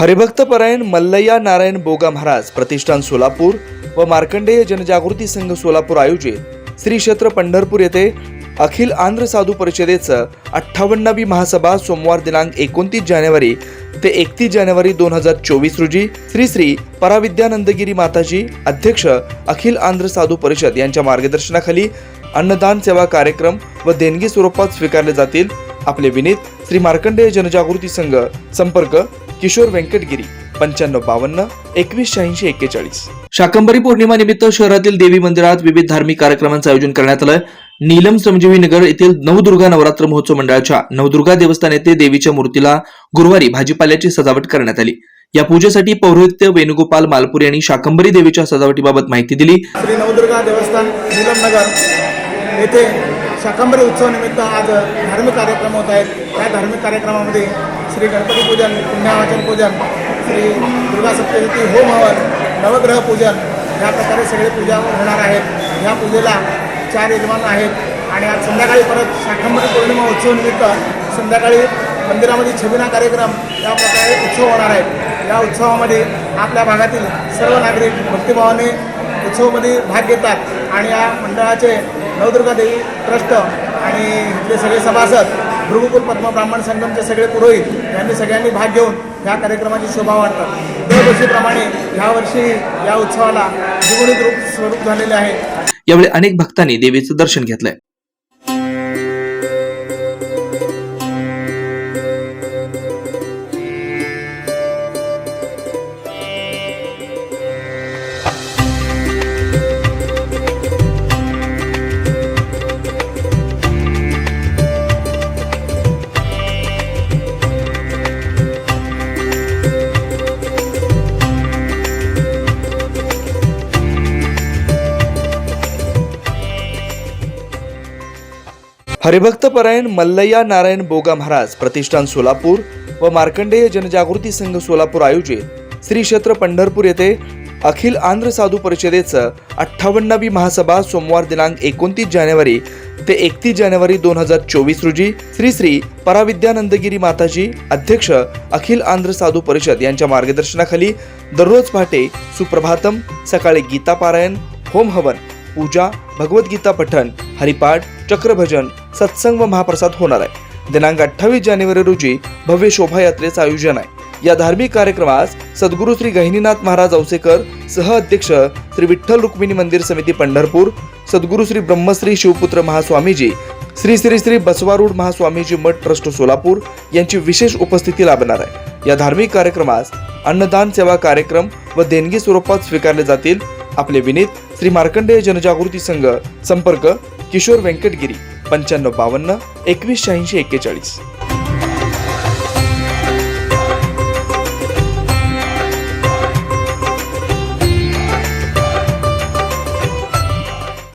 हरिभक्तपरायण मल्लय्या नारायण बोगा महाराज प्रतिष्ठान सोलापूर व मार्कंडेय जनजागृती संघ सोलापूर आयोजित श्री क्षेत्र पंढरपूर येथे अखिल आंध्र साधू परिषदेचं अठ्ठावन्नावी महासभा सोमवार दिनांक एकोणतीस जानेवारी ते एकतीस जानेवारी दोन हजार चोवीस रोजी श्री श्री पराविद्यानंदगिरी माताजी अध्यक्ष अखिल आंध्र साधू परिषद यांच्या मार्गदर्शनाखाली अन्नदान सेवा कार्यक्रम व देणगी स्वरूपात स्वीकारले जातील. आपले विनीत श्री मार्कंडेय जनजागृती संघ संपर्क किशोर व्यंकटगिरी पंच्याण्णव बावन्न एकवीस शहाऐंशी एक्केचाळीस. शाकंभरी पौर्णिमा निमित्त शहरातील देवी मंदिरात विविध धार्मिक कार्यक्रमांचं आयोजन करण्यात आलं नीलम श्रमजीवी नगर येथील नवदुर्गा नवरात्र महोत्सव मंडळाच्या नवदुर्गा देवस्थान येथे देवीच्या मूर्तीला गुरुवारी भाजीपाल्याची सजावट करण्यात आली. या पूजेसाठी पौरोहित्य वेणुगोपाल मालपुरी यांनी शाकंभरी देवीच्या सजावटीबाबत माहिती दिली. श्री नवदुर्गा देवस्थान नीलमनगर येथे शाकंभरी उत्सवानिमित्त आज धार्मिक कार्यक्रम होत आहेत. या धार्मिक कार्यक्रमामध्ये श्री गणपती पूजन पुण्यावाचन पूजन श्री दुर्गा सप्तशती होम हवन नवग्रह पूजन ह्या प्रकारे सगळे पूजा होणार आहेत. ह्या पूजेला चार यजमान आहेत. आणि आज संध्याकाळी परत शाखंबरी पौर्णिमा उत्सवानिमित्त संध्याकाळी मंदिरामध्ये छबिना कार्यक्रम या प्रकारे उत्सव होणार आहेत या उत्सवामध्ये आपल्या भागातील सर्व नागरिक भक्तिभावाने उत्सवामध्ये भाग घेतात. आणि या मंडळाचे नवदुर्गा देवी ट्रस्ट आणि इथले सगळे सभासद भृगुकुल पद्म ब्राह्मण संगमचे सगळे पुरोहित यांनी सगळ्यांनी भाग घेऊन ह्या कार्यक्रमाची शोभा वाढतात. दरवर्षीप्रमाणे ह्यावर्षी या उत्सवाला द्विगुणित रूप स्वरूप झालेले आहे. यावेळी अनेक भक्तांनी देवीचं दर्शन घेतलंय. हरिभक्तपरायण मल्लय्या नारायण बोगा महाराज प्रतिष्ठान सोलापूर व मार्कंडेय जनजागृती संघ सोलापूर आयोजित श्री क्षेत्र पंढरपूर येथे अखिल आंध्र साधू परिषदेचं अठ्ठावन्नावी महासभा सोमवार दिनांक एकोणतीस जानेवारी ते एकतीस जानेवारी दोन हजार चोवीस रोजी श्री श्री पराविद्यानंदगिरी माताजी अध्यक्ष अखिल आंध्र साधू परिषद यांच्या मार्गदर्शनाखाली दररोज पहाटे सुप्रभातम सकाळी गीता पारायण होम हवन पूजा भगवद्गीता पठण हरिपाठ चक्रभजन सत्संग व महाप्रसाद होणार आहे. दिनांक अठ्ठावीस जानेवारी रोजी भव्य शोभायात्रेचं आयोजन आहे. या धार्मिक कार्यक्रमास सद्गुरू श्री गहिनीनाथ महाराज औसेकर सह अध्यक्ष श्री विठ्ठल रुक्मिणी मंदिर समिती पंढरपूर सद्गुरू श्री ब्रह्मश्री शिवपुत्र महास्वामीजी श्री श्री श्री बसवारूढ महास्वामीजी मठ ट्रस्ट सोलापूर यांची विशेष उपस्थिती लाभणार आहे. या धार्मिक कार्यक्रमास अन्नदान सेवा कार्यक्रम व देणगी स्वरूपात स्वीकारले जातील. आपले विनीत श्री मार्कंडेय जनजागृती संघ संपर्क किशोर व्यंकटगिरी. पंच्याण्णव बावन्न एकवीस शहाऐंशी एक्केचाळीस.